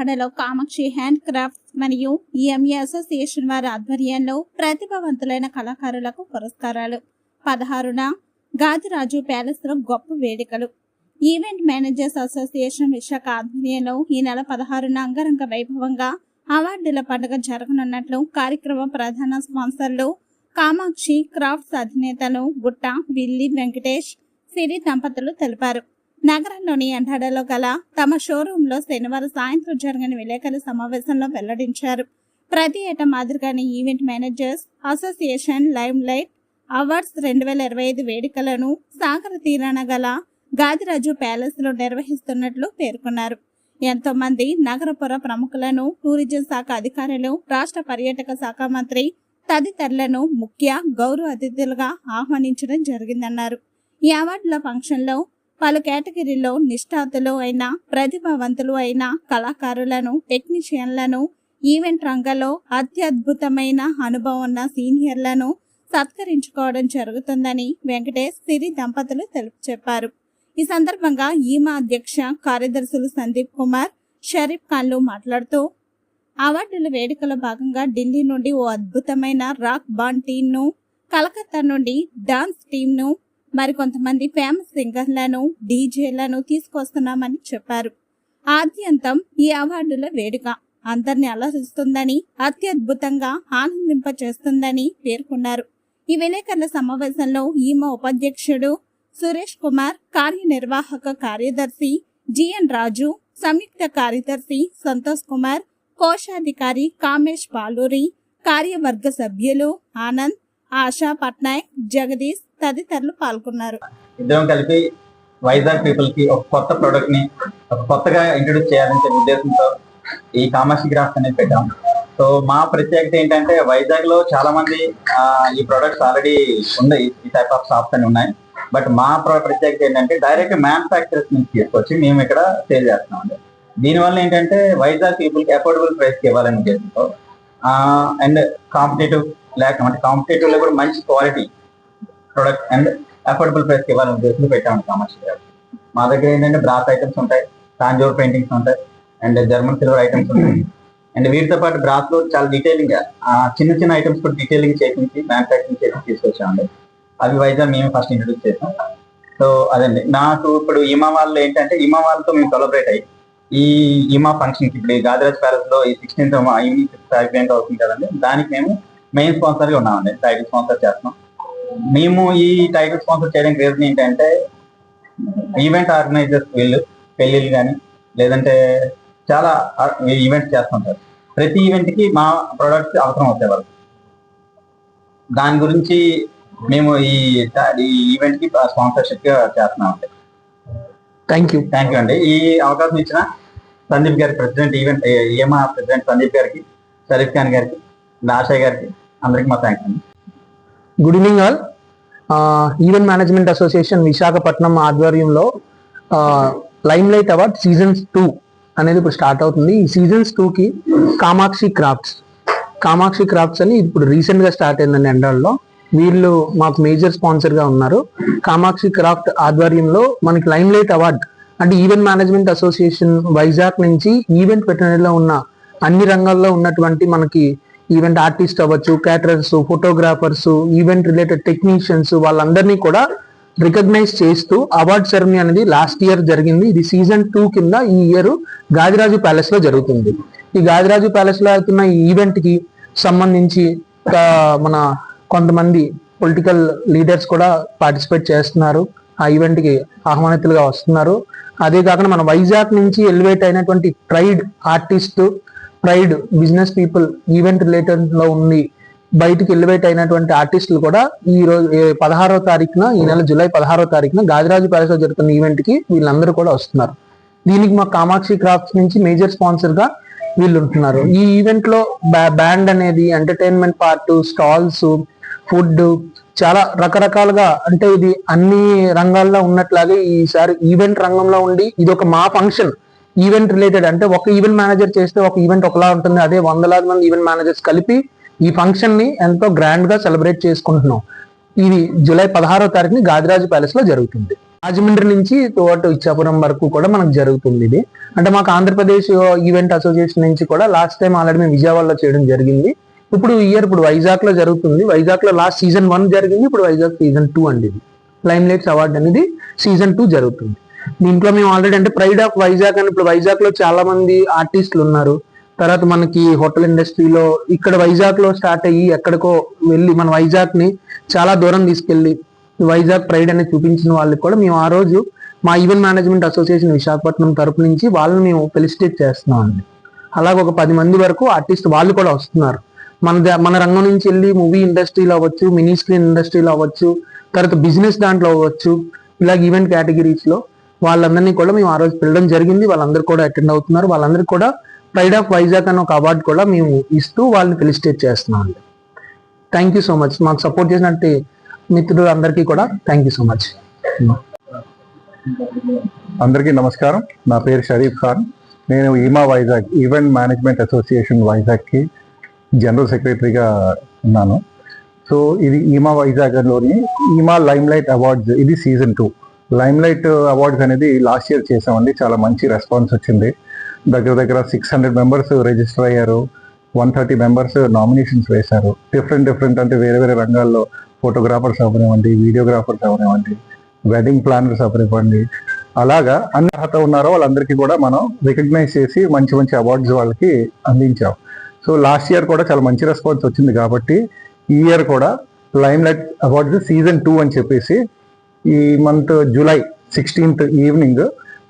ఎండాడలో Kamakshi hand crafts మరియు EMA association వారి ఆధ్వర్యంలో ప్రతిభావంతులైన కళాకారులకు పురస్కారాలు. పదహారున గాజురాజు ప్యాలెస్లో గొప్ప వేడుకలు. ఈవెంట్ మేనేజర్స్ అసోసియేషన్ విశాఖ ఆధ్వర్యంలో ఈ నెల పదహారున అంగరంగ వైభవంగా అవార్డుల పండుగ జరగనున్నట్లు కార్యక్రమ ప్రధాన స్పాన్సర్లు కామాక్షి క్రాఫ్ట్స్ అధినేతలు గుట్ట బిల్లి వెంకటేష్ సిరి దంపతులు తెలిపారు. నగరంలోని ఎంటాడలో గల తమ షోరూంలో శనివారం సాయంత్రం జరిగిన విలేకరుల సమావేశంలో వెల్లడించారు. ప్రతి ఏటా మాదిరిగానే event managers association lime light awards రెండు వేల ఇరవై ఐదు వేడుకలను సాగర తీరాన గల గాదిరాజు ప్యాలెస్లో నిర్వహిస్తున్నట్లు పేర్కొన్నారు. ఎంతో మంది నగరపుర ప్రముఖులను టూరిజం శాఖ అధికారులు రాష్ట్ర పర్యాటక శాఖ మంత్రి తదితరులను ముఖ్య గౌరవ అతిథులుగా ఆహ్వానించడం జరిగిందన్నారు. ఈ అవార్డుల ఫంక్షన్లో పలు కేటగిరీలో నిష్ఠాతులు అయిన ప్రతిభావంతులు అయిన కళాకారులను టెక్నీషియన్లను ఈవెంట్ రంగంలో అత్యద్భుతమైన అనుభవం ఉన్న సీనియర్లను సత్కరించుకోవడం జరుగుతుందని వెంకటేష్ సిరి దంపతులు తెలుపు చెప్పారు. ఈ సందర్భంగా ఈమా అధ్యక్ష కార్యదర్శులు సందీప్ కుమార్ షరీఫ్ ఖాన్లు మాట్లాడుతూ అవార్డుల వేడుకలో భాగంగా ఢిల్లీ నుండి ఓ అద్భుతమైన రాక్ బాండ్ టీంను కలకత్తా నుండి డాన్స్ టీంను మరికొంతమంది ఫేమస్ సింగర్లను డీజేలను తీసుకొస్తున్నామని చెప్పారు. ఆద్యంతం ఈ అవార్డుల వేడుక అందరిని అలరిస్తుందని అత్యద్భుతంగా ఆనందింపచేస్తుందని పేర్కొన్నారు. ఈ విలేకరుల సమావేశంలో ఈమ ఉపాధ్యక్షుడు సురేష్ కుమార్ కార్యనిర్వాహక కార్యదర్శి జిఎన్ రాజు సంయుక్త కార్యదర్శి సంతోష్ కుమార్ కోశాధికారి కామేష్ పాలూరి కార్యవర్గ సభ్యులు ఆనంద్ ఆశా పట్నాయక్ జగదీష్ తదితరులు పాల్గొన్నారు. ఇద్దరం కలిపి వైజాగ్ పీపుల్కి ఒక కొత్త ప్రోడక్ట్ని ఒక కొత్తగా ఇంట్రొడ్యూస్ చేయాలనే ఉద్దేశంతో ఈ కామర్షి గ్రాఫ్స్ అనేది పెట్టాం. సో మా ప్రత్యేకత ఏంటంటే వైజాగ్లో చాలా మంది ఈ ప్రొడక్ట్స్ ఆల్రెడీ ఉన్నాయి. ఈ టైప్ ఆఫ్ షాప్స్ అని ఉన్నాయి. బట్ మా ప్రత్యేకత ఏంటంటే డైరెక్ట్ మ్యానుఫాక్చరర్స్ నుంచి తీసుకొచ్చి మేము ఇక్కడ సేల్ చేస్తున్నాం అండి దీనివల్ల ఏంటంటే వైజాగ్ పీపుల్కి అఫోర్డబుల్ ప్రైస్కి ఇవ్వాలని ఉద్దేశంతో అండ్ కాంపిటేటివ్ లేక అంటే కాంపిటేటివ్లో కూడా మంచి క్వాలిటీ ప్రొడక్ట్ అండ్ అఫోర్డబుల్ ప్రైస్కి ఇవ్వాలనే ఉద్దేశంతో పెట్టాము కమర్షియల్ మా దగ్గర ఏంటంటే బ్రాస్ ఐటమ్స్ ఉంటాయి తాంజోర్ పెయింటింగ్స్ ఉంటాయి అండ్ జర్మన్ సిల్వర్ ఐటమ్స్ ఉంటాయి. అండ్ వీటితో పాటు బ్రాస్లో చాలా డీటెయిలింగ్ చిన్న చిన్న ఐటమ్స్ కూడా డీటెయిలింగ్ చేపించి మ్యానుఫాక్చరింగ్ చేసి తీసుకొచ్చామండి. అవి వైజాగ్ మేము ఫస్ట్ ఇంట్రొడ్యూస్ చేసాం. సో అదండి. నాకు ఇప్పుడు ఈమా వాళ్ళు ఏంటంటే ఈమా వాళ్ళతో మేము కొలబరేట్ అయ్యి ఈ ఈమా ఫంక్షన్కి ఇప్పుడు ఈ గాదిరాజ్ ప్యాలెస్లో ఈ సిక్స్టీన్త్ ఈవినింగ్ ఈవెంట్ అవుతుంది కదండి. దానికి మేము మెయిన్ స్పాన్సర్గా ఉన్నామండి. టైటిల్ స్పాన్సర్ చేస్తున్నాం. మేము ఈ టైటిల్ స్పాన్సర్ చేయడానికి రీజన్ ఏంటంటే ఈవెంట్ ఆర్గనైజర్స్ వీళ్ళు పెళ్ళిళ్ళు కానీ లేదంటే చాలా ఈవెంట్స్ చేస్తుంటారు. ప్రతి ఈవెంట్కి మా ప్రొడక్ట్స్ అవసరం అవుతాయి దాని గురించి మేము ఈ ఈవెంట్కి స్పాన్సర్షిప్గా చేస్తున్నాం అండి థ్యాంక్ యూ థ్యాంక్ యూ అండి. ఈ అవకాశం ఇచ్చిన సందీప్ గారి president event EMA president Sandeep గారికి షరీఫ్ ఖాన్ గారికి నాషయ్ గారికి అందరికి మా థ్యాంక్స్ అండి. Good evening all event management association Visakhapatnam ఆధ్వర్యంలో lime light award seasons two అనేది ఇప్పుడు స్టార్ట్ అవుతుంది. ఈ సీజన్స్ టూకి కామాక్షి క్రాఫ్ట్స్ కామాక్షి క్రాఫ్ట్స్ అని ఇప్పుడు రీసెంట్గా స్టార్ట్ అయిందండి ఎండాల్లో వీళ్ళు మాకు మేజర్ స్పాన్సర్గా ఉన్నారు. కామాక్షి క్రాఫ్ట్ ఆధ్వర్యంలో మనకి లైమ్ లైట్ అవార్డ్ అంటే ఈవెంట్ మేనేజ్మెంట్ అసోసియేషన్ వైజాగ్ నుంచి ఈవెంట్ వెటనరీలో ఉన్న అన్ని రంగాల్లో ఉన్నటువంటి మనకి ఈవెంట్ ఆర్టిస్ట్ అవ్వచ్చు caterers photographers event related technicians వాళ్ళందరినీ కూడా రికగ్నైజ్ చేస్తూ అవార్డ్ సెరమనీ అనేది లాస్ట్ ఇయర్ జరిగింది. ఇది సీజన్ టూ కింద ఈ ఇయర్ గాదిరాజు ప్యాలెస్లో జరుగుతుంది. ఈ గాదిరాజు ప్యాలెస్లో అవుతున్న ఈ ఈవెంట్కి సంబంధించి మన కొంతమంది పొలిటికల్ లీడర్స్ కూడా పార్టిసిపేట్ చేస్తున్నారు. ఆ ఈవెంట్కి ఆహ్వానితులుగా వస్తున్నారు. అదే కాకుండా మన వైజాగ్ నుంచి ఎలివేట్ అయినటువంటి trade artist pride business people event రిలేటెడ్లో ఉంది బయటికి ఎలివేట్ అయినటువంటి ఆర్టిస్టులు కూడా ఈ రోజు పదహారో తారీఖున ఈ నెల జూలై పదహారో తారీఖున గాదిరాజు ప్యాలెస్లో జరుగుతున్న ఈవెంట్కి వీళ్ళందరూ కూడా వస్తున్నారు. దీనికి మా కామాక్షి క్రాఫ్ట్స్ నుంచి మేజర్ స్పాన్సర్గా వీళ్ళు ఉంటున్నారు ఈ ఈవెంట్లో బ్యాండ్ అనేది ఎంటర్టైన్మెంట్ పార్ట్ స్టాల్స్ ఫుడ్ చాలా రకరకాలుగా అంటే ఇది అన్ని రంగాల్లో ఉన్నట్లాగే ఈసారి ఈవెంట్ రంగంలో ఉండి ఇది ఒక మా ఫంక్షన్. ఈవెంట్ రిలేటెడ్ అంటే ఒక ఈవెంట్ మేనేజర్ చేస్తే ఒక ఈవెంట్ ఒకలా ఉంటుంది. అదే వందలాది మంది ఈవెంట్ మేనేజర్స్ కలిపి ఈ ఫంక్షన్ని ఎంతో గ్రాండ్గా సెలబ్రేట్ చేసుకుంటున్నాం. ఇది జూలై పదహారో తారీఖుని గాదిరాజు ప్యాలెస్లో జరుగుతుంది. రాజమండ్రి నుంచి తోట ఇచ్చాపురం వరకు కూడా మనకు జరుగుతుంది ఇది. అంటే మాకు ఆంధ్రప్రదేశ్ ఈవెంట్ అసోసియేషన్ నుంచి కూడా లాస్ట్ టైం ఆల్రెడీ మేము విజయవాడలో చేయడం జరిగింది. ఇప్పుడు ఇయర్ ఇప్పుడు వైజాగ్లో జరుగుతుంది. వైజాగ్లో లాస్ట్ సీజన్ వన్ జరిగింది. ఇప్పుడు వైజాగ్ సీజన్ టూ అండి ఇది. లైమ్ లైట్స్ అవార్డు అనేది సీజన్ టూ జరుగుతుంది. దీంట్లో మేము ఆల్రెడీ అంటే ప్రైడ్ ఆఫ్ వైజాగ్ అని ఇప్పుడు వైజాగ్లో చాలా మంది ఆర్టిస్టులు ఉన్నారు. తర్వాత మనకి హోటల్ ఇండస్ట్రీలో ఇక్కడ వైజాగ్లో స్టార్ట్ అయ్యి ఎక్కడికో వెళ్ళి మన వైజాగ్ని చాలా దూరం తీసుకెళ్ళి వైజాగ్ ప్రైడ్ అనేది చూపించిన వాళ్ళకి కూడా మేము ఆ రోజు మా ఈవెంట్ మేనేజ్మెంట్ అసోసియేషన్ విశాఖపట్నం తరపు నుంచి వాళ్ళని మేము ఫెలిసిటేట్ చేస్తున్నాం అండి. అలాగే ఒక పది మంది వరకు ఆర్టిస్ట్ వాళ్ళు కూడా వస్తున్నారు. మన ద- మన రంగం నుంచి వెళ్ళి మూవీ ఇండస్ట్రీలో అవ్వచ్చు మినీ స్క్రీన్ ఇండస్ట్రీలో అవ్వచ్చు తర్వాత బిజినెస్ దాంట్లో అవ్వచ్చు ఇలాగ ఈవెంట్ కేటగిరీస్లో వాళ్ళందరినీ కూడా మేము ఆ రోజు పిలవడం జరిగింది. వాళ్ళందరూ కూడా అటెండ్ అవుతున్నారు. వాళ్ళందరికీ కూడా ప్రైడ్ ఆఫ్ వైజాగ్ అనే ఒక అవార్డు కూడా మేము ఇస్తూ వాళ్ళని ఫెలిసిటేట్ చేస్తున్నాం అండి థ్యాంక్ యూ సో మచ్ మాకు సపోర్ట్ చేసినట్టు మిత్రులు అందరికీ కూడా థ్యాంక్ యూ సో మచ్ అందరికీ నమస్కారం. నా పేరు షరీఫ్ ఖాన్. నేను EMA Vizag event management association వైజాగ్కి general సెక్రటరీగా ఉన్నాను. సో ఇది ఈమా వైజాగ్లోని ఈమా లైమ్ లైట్ అవార్డ్స్. ఇది season two lime light awards అనేది లాస్ట్ ఇయర్ చేసామండి. చాలా మంచి రెస్పాన్స్ వచ్చింది. దగ్గర దగ్గర సిక్స్ హండ్రెడ్ మెంబర్స్ రిజిస్టర్ అయ్యారు. వన్ థర్టీ మెంబర్స్ నామినేషన్స్ వేశారు. డిఫరెంట్ డిఫరెంట్ అంటే వేరే వేరే రంగాల్లో ఫోటోగ్రాఫర్స్ అవనివ్వండి వీడియోగ్రాఫర్స్ అవనివ్వండి వెడ్డింగ్ ప్లానర్స్ అవనివ్వండి అలాగా అన్ని అర్హత ఉన్నారో వాళ్ళందరికీ కూడా మనం రికగ్నైజ్ చేసి మంచి మంచి అవార్డ్స్ వాళ్ళకి అందించాం. సో లాస్ట్ ఇయర్ కూడా చాలా మంచి రెస్పాన్స్ వచ్చింది కాబట్టి ఈ ఇయర్ కూడా lime light awards season two అని చెప్పేసి ఈ month July sixteenth evening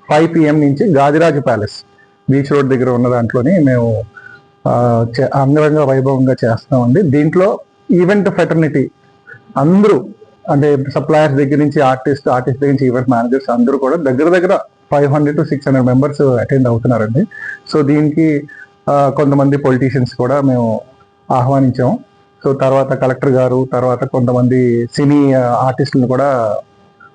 five PM నుంచి గాదిరాజు ప్యాలెస్ బీచ్ రోడ్ దగ్గర ఉన్న దాంట్లోని మేము చే- అంగరంగ వైభవంగా చేస్తామండి దీంట్లో ఈవెంట్ ఫెటర్నిటీ అందరూ అంటే సప్లయర్స్ దగ్గర నుంచి ఆర్టిస్ట్ ఆర్టిస్ట్ దగ్గర నుంచి ఈవెంట్ మేనేజర్స్ అందరూ కూడా దగ్గర దగ్గర five hundred to six hundred members attend అవుతున్నారండి. So దీనికి కొంతమంది పొలిటీషియన్స్ కూడా మేము ఆహ్వానించాము. సో తర్వాత కలెక్టర్ గారు తర్వాత కొంతమంది సినీ ఆర్టిస్టులను కూడా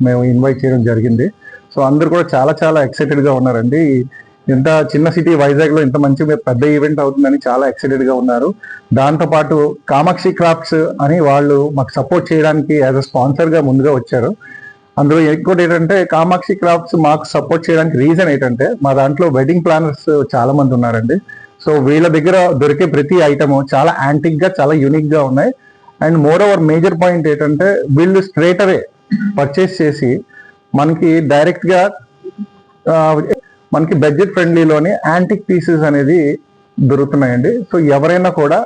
మేము ఇన్వైట్ చేయడం జరిగింది. సో అందరు కూడా చాలా చాలా ఎక్సైటెడ్గా ఉన్నారండి. ఇంత చిన్న సిటీ వైజాగ్లో ఇంత మంచి పెద్ద ఈవెంట్ అవుతుందని చాలా ఎక్సైటెడ్గా ఉన్నారు. దాంతోపాటు కామాక్షి క్రాఫ్ట్స్ అని వాళ్ళు మాకు సపోర్ట్ చేయడానికి యాజ్ అ స్పాన్సర్గా ముందుగా వచ్చారు. అందులో ఇంకోటి ఏంటంటే కామాక్షి క్రాఫ్ట్స్ మాకు సపోర్ట్ చేయడానికి రీజన్ ఏంటంటే మా దాంట్లో వెడ్డింగ్ ప్లానర్స్ చాలా మంది ఉన్నారండి. సో వీళ్ళ దగ్గర దొరికే ప్రతి ఐటమ్ చాలా యాంటిక్గా చాలా యూనిక్గా ఉన్నాయి. And more over major point ఏంటంటే వీళ్ళు స్ట్రేటరే పర్చేస్ చేసి మనకి డైరెక్ట్గా మనకి బడ్జెట్ ఫ్రెండ్లీలోని యాంటిక్ పీసెస్ అనేది దొరుకుతున్నాయండి. సో ఎవరైనా కూడా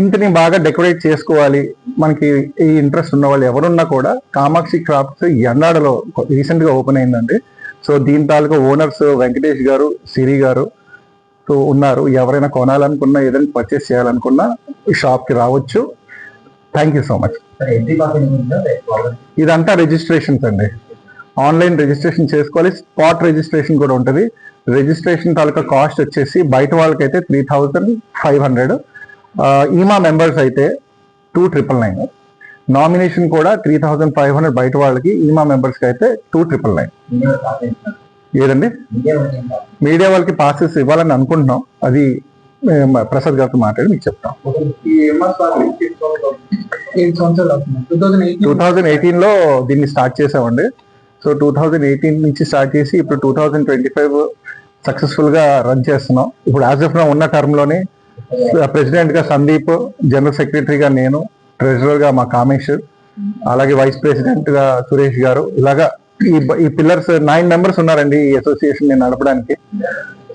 ఇంటిని బాగా డెకరేట్ చేసుకోవాలి. మనకి ఈ ఇంట్రెస్ట్ ఉన్న వాళ్ళు ఎవరున్నా కూడా కామాక్షి క్రాఫ్ట్స్ ఎండాడలో రీసెంట్గా ఓపెన్ అయిందండి. సో దీని తాలూకా ఓనర్స్ వెంకటేష్ గారు సిరి గారు సో ఉన్నారు. ఎవరైనా కొనాలనుకున్నా ఏదైనా పర్చేస్ చేయాలనుకున్నా షాప్కి రావచ్చు. థ్యాంక్ యూ సో మచ్ ఇదంతా రిజిస్ట్రేషన్స్ అండి. ఆన్లైన్ రిజిస్ట్రేషన్ చేసుకోవాలి. స్పాట్ రిజిస్ట్రేషన్ కూడా ఉంటుంది. రిజిస్ట్రేషన్ తాలూకా కాస్ట్ వచ్చేసి బయట వాళ్ళకైతే three thousand five hundred EMA members అయితే టూ ట్రిపుల్ నైన్ నామినేషన్ కూడా త్రీ థౌజండ్ ఫైవ్ హండ్రెడ్ బయట వాళ్ళకి ఈమా మెంబర్స్కి అయితే టూ ట్రిపుల్ నైన్ ఏదండి? మీడియా వాళ్ళకి పాసెస్ ఇవ్వాలని అనుకుంటున్నాం. అది ప్రసాద్ గారితో మాట్లాడి మీకు చెప్తాం. టూ థౌజండ్ ఎయిటీన్లో దీన్ని స్టార్ట్ చేసామండి. సో టూ థౌజండ్ ఎయిటీన్ నుంచి స్టార్ట్ చేసి ఇప్పుడు టూ థౌజండ్ ట్వంటీ ఫైవ్ సక్సెస్ఫుల్గా రన్ చేస్తున్నాం. ఇప్పుడు యాజ్ ఆఫ్ ఉన్న టర్మ్లోని ప్రెసిడెంట్గా సందీప్ జనరల్ సెక్రటరీ గా నేను ట్రెజరర్గా మా కామేష్ అలాగే వైస్ ప్రెసిడెంట్గా సురేష్ గారు. ఇలాగా ఈ ఈ పిల్లర్స్ నైన్ మెంబర్స్ ఉన్నారండి ఈ అసోసియేషన్ని నడపడానికి.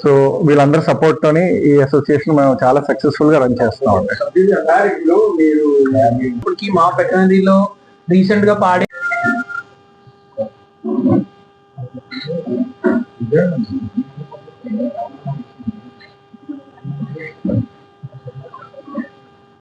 సో వీళ్ళందరి సపోర్ట్ తోని ఈ అసోసియేషన్ మేము చాలా సక్సెస్ఫుల్గా రన్ చేస్తున్నాం అండి. మీరు ఇప్పటికి మా ఫెటర్నరీలో రీసెంట్గా పాడే